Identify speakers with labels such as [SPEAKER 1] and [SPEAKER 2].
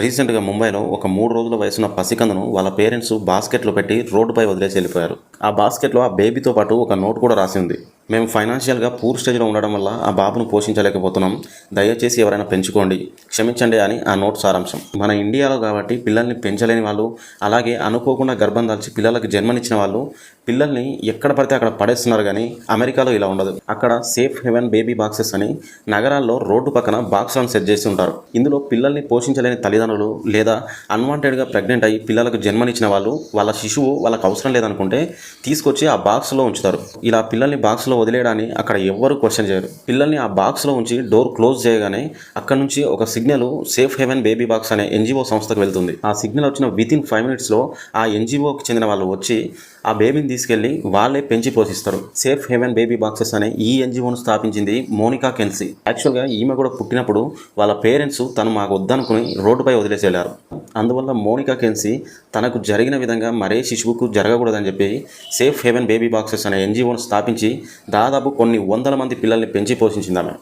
[SPEAKER 1] రీసెంట్గా ముంబైలో ఒక మూడు రోజుల వయసున్న పసికందును వాళ్ళ పేరెంట్స్ బాస్కెట్లో పెట్టి రోడ్డుపై వదిలేసి వెళ్ళిపోయారు. ఆ బాస్కెట్లో ఆ బేబీతో పాటు ఒక నోట్ కూడా రాసి ఉంది. మేము ఫైనాన్షియల్గా పూర్ స్టేజ్లో ఉండడం వల్ల ఆ బాబును పోషించలేకపోతున్నాం. దయచేసి ఎవరైనా పెంచుకోండి. క్షమించండి అని ఆ నోట్ సారాంశం. మన ఇండియాలో కాబట్టి పిల్లల్ని పెంచలేని వాళ్ళు అలాగే అనుకోకుండా గర్భం దాల్చి పిల్లలకు జన్మనిచ్చిన వాళ్ళు పిల్లల్ని ఎక్కడ పడితే అక్కడ పడేస్తున్నారు కానీ అమెరికాలో ఇలా ఉండదు. అక్కడ సేఫ్ హెవెన్ బేబీ బాక్సెస్ అని నగరాల్లో రోడ్డు పక్కన బాక్స్లను సెట్ చేసి ఉంటారు. ఇందులో పిల్లల్ని పోషించలేని తల్లిదండ్రులు లేదా అన్వాంటెడ్గా ప్రెగ్నెంట్ అయ్యి పిల్లలకు జన్మనిచ్చిన వాళ్ళు వాళ్ళ శిశువు వాళ్ళకి అవసరం లేదనుకుంటే తీసుకొచ్చి ఆ బాక్స్లో ఉంచుతారు. ఇలా పిల్లల్ని బాక్స్లో వదిలేయడాన్ని అక్కడ ఎవ్వరూ క్వశ్చన్ చేయరు. పిల్లల్ని ఆ బాక్స్లో ఉంచి డోర్ క్లోజ్ చేయగానే అక్కడ నుంచి ఒక signal safe haven baby box అనే ఎన్జిఓ సంస్థకు వెళ్తుంది. ఆ సిగ్నల్ వచ్చిన విత్ ఇన్ ఫైవ్ మినిట్స్లో ఆ ఎన్జిఓకి చెందిన వాళ్ళు వచ్చి ఆ బేబీని తీసుకెళ్ళి వాళ్ళే పెంచి పోషిస్తారు. సేఫ్ హెవెన్ బేబీ బాక్సెస్ అనే ఈ ఎన్జిఓను స్థాపించింది మోనికా కెన్సీ. యాక్చువల్గా ఈమె కూడా పుట్టినప్పుడు వాళ్ళ పేరెంట్స్ తను మాకు వద్దనుకుని రోడ్డుపై వదిలేసి వెళ్ళారు. అందువల్ల మోనికా కెన్సీ తనకు జరిగిన విధంగా మరే శిశువుకు జరగకూడదని చెప్పి సేఫ్ హెవెన్ బేబీ బాక్సెస్ అనే ఎన్జిఓను స్థాపించి దాదాపు కొన్ని వందల మంది పిల్లల్ని పెంచి పోషించిందామె